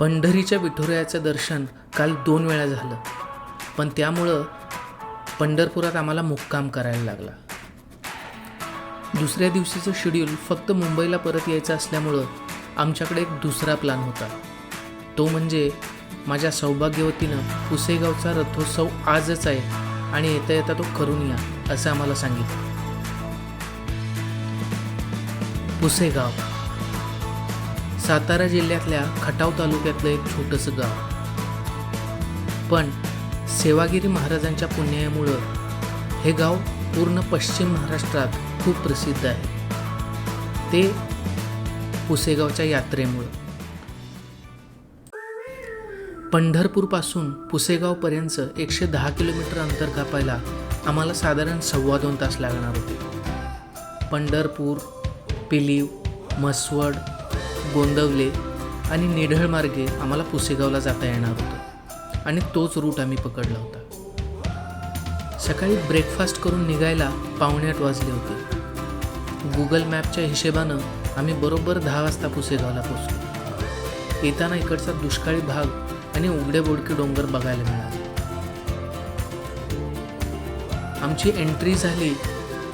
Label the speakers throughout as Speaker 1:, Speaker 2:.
Speaker 1: पंढरीच्या विठुरायाचं दर्शन काल दोन वेळा झालं. पण त्यामुळं पंढरपुरात आम्हाला मुक्काम करायला लागला. दुसऱ्या दिवशीचं शेड्यूल फक्त मुंबईला परत यायचं असल्यामुळं आमच्याकडे एक दुसरा प्लान होता. तो म्हणजे माझ्या सौभाग्यवतीनं पुसेगावचा रथोत्सव आजच आहे आणि येता येता तो करून या असं आम्हाला सांगितलं. पुसेगाव सातारा जिल्ह्यातल्या खटाव तालुक्यातलं एक छोटंसं गाव. पण सेवागिरी महाराजांच्या पुण्यामुळं हे गाव पूर्ण पश्चिम महाराष्ट्रात खूप प्रसिद्ध आहे. ते पुसेगावच्या यात्रेमुळं. पंढरपूरपासून पुसेगावपर्यंतचं एकशे दहा किलोमीटर अंतर कापायला आम्हाला साधारण सव्वा दोन तास लागणार होते. पंढरपूर पिलीव म्हसवड गोंदवले आणि निढळ मार्गे आम्हाला पुसेगावला जाता येणार होतं. आणि तोच रूट आम्ही पकडला होता. सकाळी ब्रेकफास्ट करून निघायला पावणे आठ वाजले होते. गुगल मॅपच्या हिशेबानं आम्ही बरोबर दहा वाजता पुसेगावला पोचलो. येताना इकडचा दुष्काळी भाग आणि उघडे बोडके डोंगर बघायला मिळाले. आमची एंट्री झाली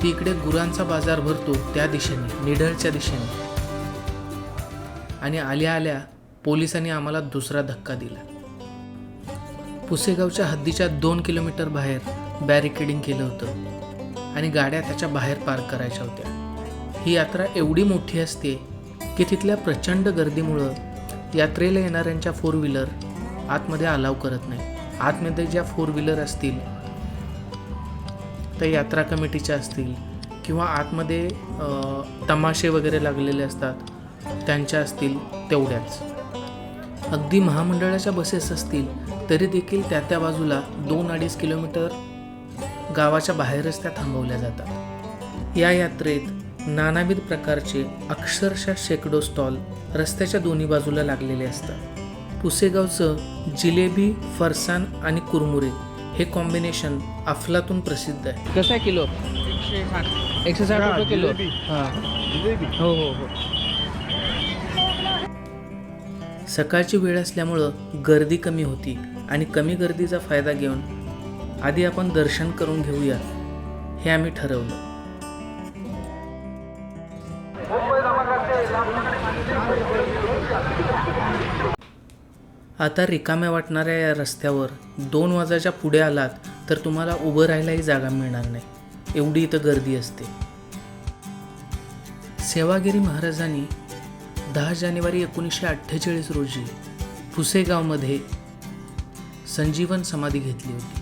Speaker 1: ती इकडे गुरांचा बाजार भरतो त्या दिशेने निढळच्या दिशेने. आणि आल्या आल्या पोलिसांनी आम्हाला दुसरा धक्का दिला. पुसेगावच्या हद्दीच्या दोन किलोमीटर बाहेर बॅरिकेडिंग केलं होतं आणि गाड्या त्याच्या बाहेर पार्क करायच्या होत्या. ही यात्रा एवढी मोठी असते की तिथल्या प्रचंड गर्दीमुळं यात्रेला येणाऱ्यांच्या फोर व्हीलर आतमध्ये अलाव करत नाही. आतमध्ये ज्या फोर व्हीलर असतील त्या यात्रा कमिटीच्या असतील किंवा आतमध्ये तमाशे वगैरे लागलेले असतात त्यांच्या असतील तेवढ्याच. अगदी महामंडळाच्या बसेस असतील तरी देखील त्या त्या बाजूला दोन अडीच किलोमीटर गावाच्या बाहेरच त्या थांबवल्या जातात. या यात्रेत नानाविध प्रकारचे अक्षरशः शेकडो स्टॉल रस्त्याच्या दोन्ही बाजूला लागलेले असतात. पुसेगावचं जिलेबी फरसाण आणि कुरमुरे हे कॉम्बिनेशन अफलातून प्रसिद्ध आहे. कसं आहे किलो?
Speaker 2: एकशे साठ.
Speaker 1: एकशे साठ
Speaker 2: हा,
Speaker 1: रुपये किलो. हां.
Speaker 2: जिलेबी.
Speaker 1: हो हो हो. सकाळची वेळ असल्यामुळं गर्दी कमी होती आणि कमी गर्दीचा फायदा घेऊन आधी आपण दर्शन करून घेऊया हे आम्ही ठरवलं. आता रिकाम्या वाटणाऱ्या या रस्त्यावर दोन वाजाच्या पुढे आलात तर तुम्हाला उभं राहायलाही जागा मिळणार नाही. एवढी इथं गर्दी असते. सेवागिरी महाराजांनी दहा जानेवारी एकोणीसशे अठ्ठेचाळीस रोजी पुसेगावमध्ये संजीवन समाधी घेतली होती.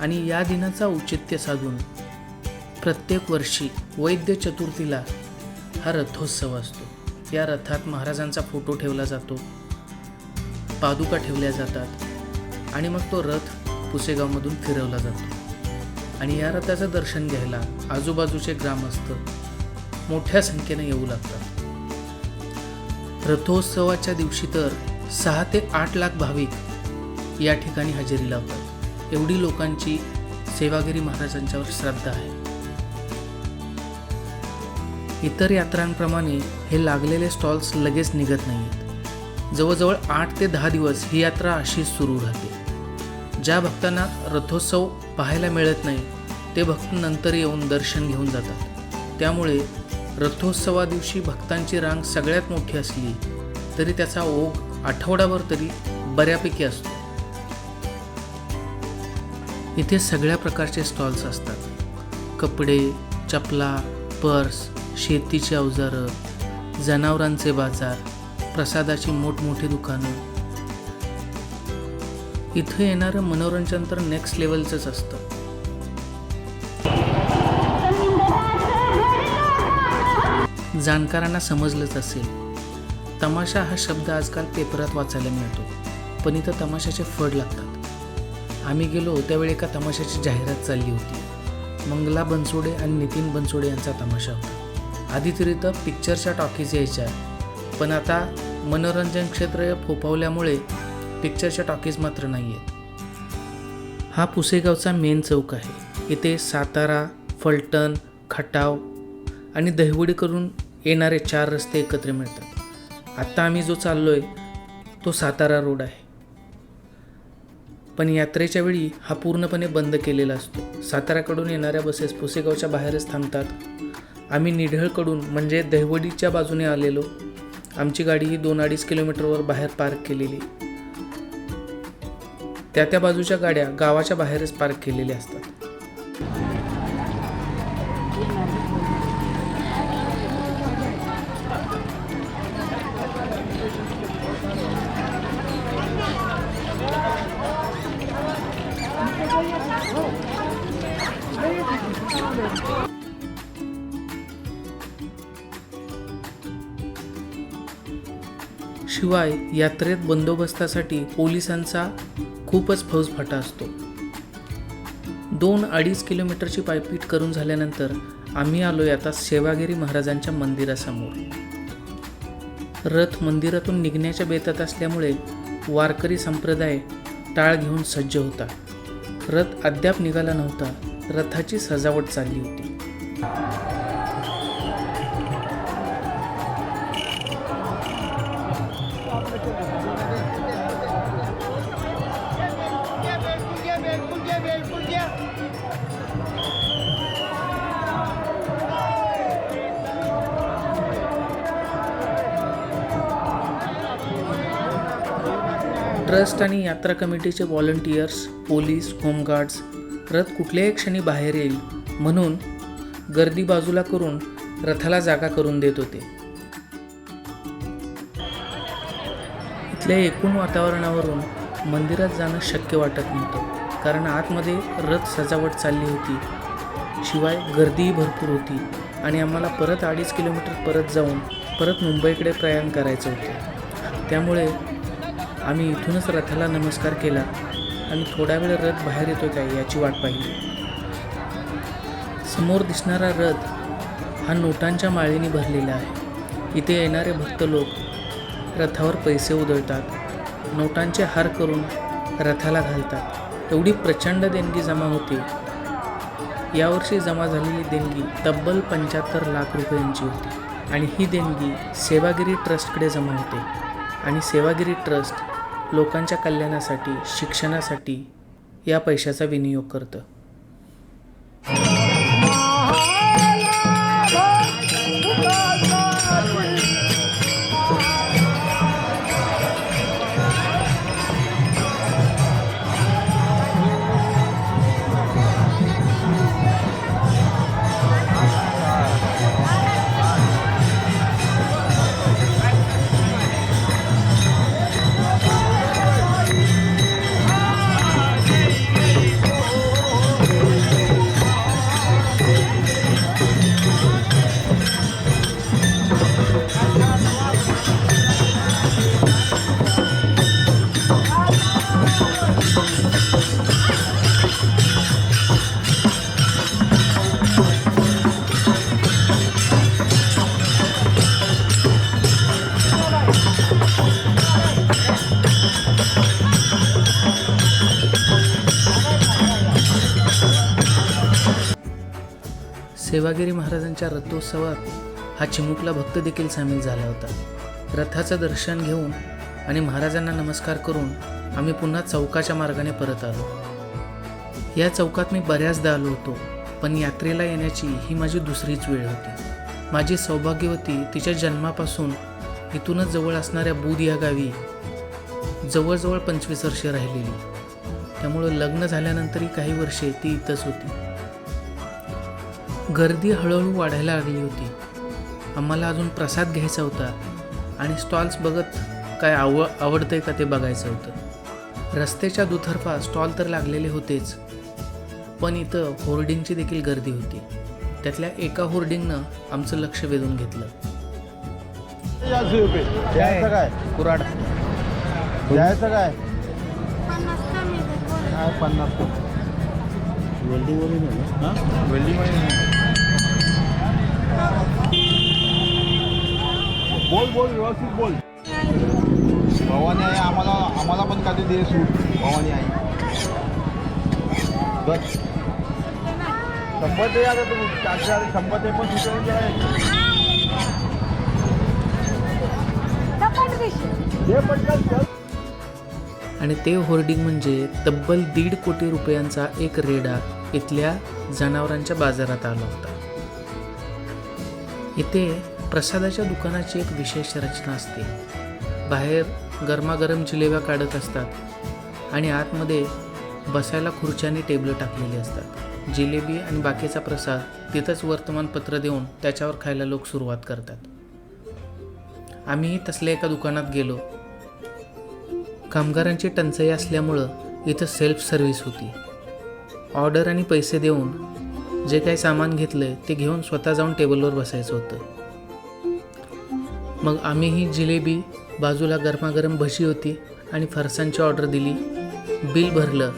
Speaker 1: आणि या दिनाचा औचित्य साधून प्रत्येक वर्षी वैद्य चतुर्थीला हा रथोत्सव असतो. या रथात महाराजांचा फोटो ठेवला जातो पादुका ठेवल्या जातात आणि मग तो रथ पुसेगावमधून फिरवला जातो. आणि या रथाचं दर्शन घ्यायला आजूबाजूचे ग्रामस्थ मोठ्या संख्येने येऊ लागतात. रथोत्सवाच्या दिवशी तर सहा ते आठ लाख भाविक या ठिकाणी हजेरी लावतात एवढी लोकांची सेवागिरी महाराजांच्यावर श्रद्धा आहे. इतर यात्रांप्रमाणे हे लागलेले स्टॉल्स लगेच निघत नाहीत. जवळजवळ आठ ते दहा दिवस ही यात्रा अशीच सुरू राहते. ज्या भक्तांना रथोत्सव पाहायला मिळत नाही ते भक्त नंतर येऊन दर्शन घेऊन जातात. त्यामुळे रथोत्सवा दिवशी भक्तांची रांग सगळ्यात मोठी असली तरी त्याचा ओघ आठवडाभर तरी बऱ्यापैकी असतो. इथे सगळ्या प्रकारचे स्टॉल्स असतात. कपडे चपला पर्स शेतीची अवजारं जनावरांचे बाजार प्रसादाची मोठमोठी दुकानं. इथं येणारं मनोरंजन तर नेक्स्ट लेवलचंच असतं. जाणकारांना समजलंच असेल. तमाशा हा शब्द आजकाल पेपरात वाचायला मिळतो पण इथं तमाशाचे फड लागतात. आम्ही गेलो त्यावेळी एका तमाशाची जाहिरात चालली होती. मंगला बनसोडे आणि नितीन बनसोडे यांचा तमाशा होता. आधी तर पिक्चरच्या टॉकीज यायच्या पण आता मनोरंजन क्षेत्र फोपावल्यामुळे पिक्चरच्या टॉकीज मात्र नाही आहेत हा पुसेगावचा मेन चौक आहे. इथे सातारा फलटण खटाव आणि दहिवडी करून येणारे चार रस्ते एकत्र मिळतात. आत्ता आम्ही जो चाललो आहे तो सातारा रोड आहे. पण यात्रेच्या वेळी हा पूर्णपणे बंद केलेला असतो. साताऱ्याकडून येणाऱ्या बसेस पुसेगावच्या बाहेरच थांबतात. आम्ही निढळकडून म्हणजे दहिवडीच्या बाजूने आलेलो. आमची गाडी ही दोन अडीच किलोमीटरवर बाहेर पार्क केलेली. त्या त्या बाजूच्या गाड्या गावाच्या बाहेरच पार्क केलेल्या असतात. शिवाय यात्रेत बंदोबस्तासाठी पोलिसांचा खूपच फौजफाटा असतो. दोन अडीच किलोमीटरची पायपीट करून झाल्यानंतर आम्ही आलो आता सेवागिरी महाराजांच्या मंदिरासमोर. रथ मंदिरातून निघण्याच्या बेतात असल्यामुळे वारकरी संप्रदाय टाळ घेऊन सज्ज होता. रथ अद्याप निघाला नव्हता. रथाची सजावट चालली होती. ट्रस्ट आणि यात्रा कमिटीचे व्हॉलंटियर्स पोलीस होमगार्ड्स रथ कुठल्याही क्षणी बाहेर येईल म्हणून गर्दी बाजूला करून रथाला जागा करून देत होते. इथल्या एकूण वातावरणावरून मंदिरात जाणं शक्य वाटत नव्हतं. कारण आतमध्ये रथ सजावट चालली होती. शिवाय गर्दीही भरपूर होती आणि आम्हाला परत अडीच किलोमीटर परत जाऊन परत मुंबईकडे प्रयाण करायचं होतं. त्यामुळे आम्ही इथूनच रथाला नमस्कार केला आणि थोडा वेळ रथ बाहेर येतो काय याची वाट पाहिली. समोर दिसणारा रथ हा नोटांच्या माळेने भरलेला आहे. इथे येणारे भक्त लोक रथावर पैसे उधळतात नोटांचे हार करून रथाला घालतात. एवढी प्रचंड देणगी जमा होते. यावर्षी जमा झालेली देणगी तब्बल पंच्याहत्तर लाख रुपयांची होती. आणि ही देणगी सेवागिरी ट्रस्टकडे जमा होते. आणि सेवागिरी ट्रस्ट लोकांच्या कल्याणासाठी शिक्षणासाठी या पैशाचा विनियोग करतं. सेवागिरी महाराजांच्या रथोत्सवात हा चिमुकला भक्त देखील सामील झाला होता. रथाचं दर्शन घेऊन आणि महाराजांना नमस्कार करून आम्ही पुन्हा चौकाच्या मार्गाने परत आलो. या चौकात मी बऱ्याचदा आलो होतो पण यात्रेला येण्याची ही माझी दुसरीच वेळ होती. माझी सौभाग्यवती तिच्या जन्मापासून इथूनच जवळ असणाऱ्या बुध या गावी जवळजवळ पंचवीस वर्षे राहिलेली. त्यामुळं लग्न झाल्यानंतरही काही वर्षे ती इथंच होती. गर्दी हळूहळू वाढायला लागली होती. आम्हाला अजून प्रसाद घ्यायचा होता आणि स्टॉल्स बघत काय आव आवडतंय का ते बघायचं होतं. रस्त्याच्या दुतर्फा स्टॉल तर लागलेले होतेच पण इथं होर्डिंगची देखील गर्दी होती. त्यातल्या एका होर्डिंगनं आमचं लक्ष वेधून घेतलं.
Speaker 3: काय
Speaker 2: कुराड
Speaker 3: द्यायचं काय
Speaker 4: पन्नास
Speaker 3: वेल्डिंग वेल्डिंग बोल बोल व्यवस्थित बोल. भवानी आई आम्हाला आम्हाला पण कधी दे सूट भवानी आई. बस. संपत आहे आता तू चारशे आणि शंभर पण सुचवून
Speaker 4: दे.
Speaker 3: पटकन चल.
Speaker 1: आणि ते होर्डिंग म्हणजे तब्बल दीड कोटी रुपयांचा एक रेडा इथल्या जनावरांच्या बाजारात आला होता. इथे प्रसादाच्या दुकानाची एक विशेष रचना असते. बाहेर गरमागरम जिलेब्या काढत असतात आणि आतमध्ये बसायला खुर्च्याने टेबलं टाकलेली असतात. जिलेबी आणि बाकीचा प्रसाद तिथंच वर्तमानपत्र देऊन त्याच्यावर खायला लोक सुरुवात करतात. आम्हीही तसल्या एका दुकानात गेलो. कामगारांची टंचाई असल्यामुळं इथं सेल्फ सर्व्हिस होती. ऑर्डर आणि पैसे देऊन जे काही सामान घेतलं ते घेऊन स्वतः जाऊन टेबलवर बसायचं होतं. मग आम्ही ही जिलेबी बाजूला गरमागरम भजी होती आणि फरसांची ऑर्डर दिली. बिल भरलं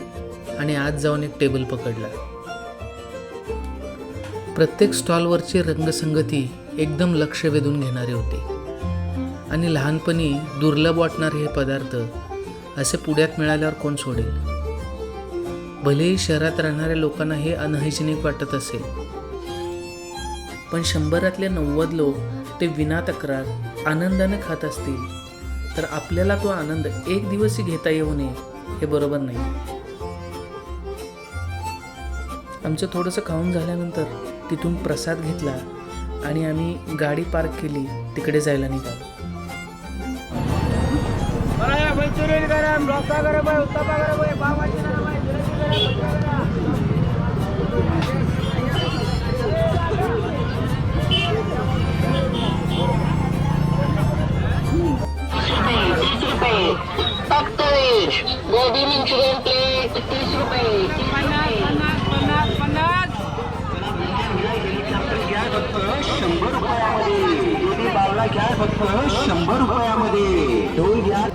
Speaker 1: आणि आज जाऊन एक टेबल पकडला. प्रत्येक स्टॉलवरची रंगसंगती एकदम लक्ष वेधून घेणारी होती. आणि लहानपणी दुर्लभ वाटणारे हे पदार्थ असे पुण्यात मिळाल्यावर कोण सोडेल? भलेही शहरात राहणाऱ्या लोकांना हे अनहायजेनिक वाटत असेल. पण शंभरातले नव्वद लोक ते विना तक्रार आनंदाने खात असतील तर आपल्याला तो आनंद एक दिवसही घेता येऊ नये हे बरोबर नाही. आमचं थोडंसं खाऊन झाल्यानंतर तिथून प्रसाद घेतला आणि आम्ही गाडी पार्क केली तिकडे जायला निघालो.
Speaker 2: गरम
Speaker 5: रुपये फक्त व्हेज गोबी मंचुरियन प्लेट तीस रुपये.
Speaker 2: पन्नास पन्नास पन्नास पन्नास.
Speaker 5: शंभर रुपयामध्ये. गोबी बावला घ्या फक्त शंभर रुपयामध्ये. दोन घ्या.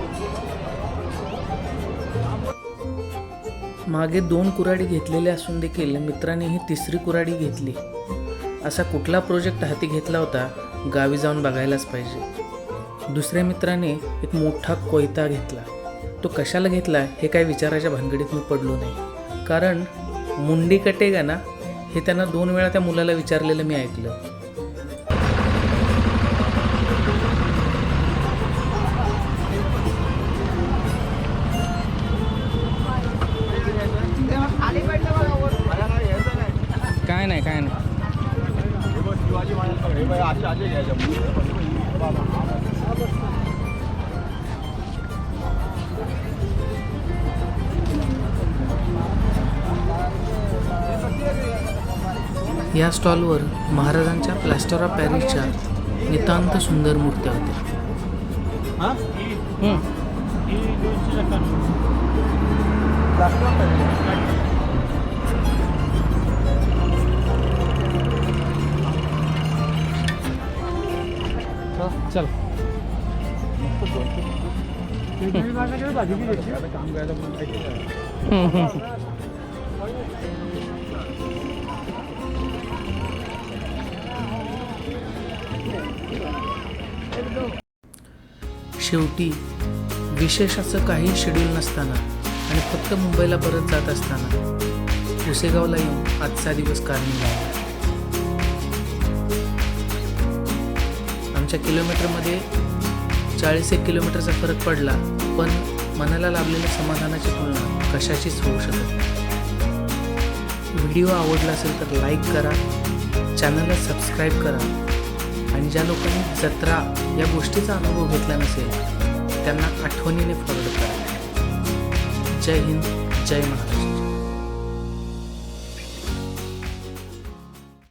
Speaker 1: मागे दोन कुऱ्हाडी घेतलेले असून देखील मित्रांनी ही तिसरी कुऱ्हाडी घेतली. असा कुठला प्रोजेक्ट हाती घेतला होता गावी जाऊन बघायलाच पाहिजे. दुसऱ्या मित्राने एक मोठा कोयता घेतला. तो कशाला घेतला हे काय विचाराच्या भानगडीत मी पडलो नाही. कारण मुंडी कटेगा ना हे त्यांना दोन वेळा त्या मुलाला विचारलेलं मी ऐकलं. काय नाही काय नाही. या स्टॉलवर महाराजांच्या प्लॅस्टर ऑफ पॅरिसच्या नितांत सुंदर मूर्त्या होत्या. शेवटी विशेष असं काही शेड्यूल नसताना आणि फक्त मुंबईला परत जात असताना पुसेगावला येऊन आजचा दिवस कार निघाला आमच्या किलोमीटरमध्ये चाळीस एक किलोमीटरचा फरक पडला पण मनाला लाभलेल्या समाधानाची तुलना कशाचीच होऊ शकत व्हिडिओ आवडला असेल तर लाईक करा चॅनलला सबस्क्राईब करा आणि ज्या लोकांनी जत्रा या गोष्टीचा अनुभव घेतला नसेल त्यांना आठवणीने फॉलो करा. जय हिंद जय महाराष्ट्र.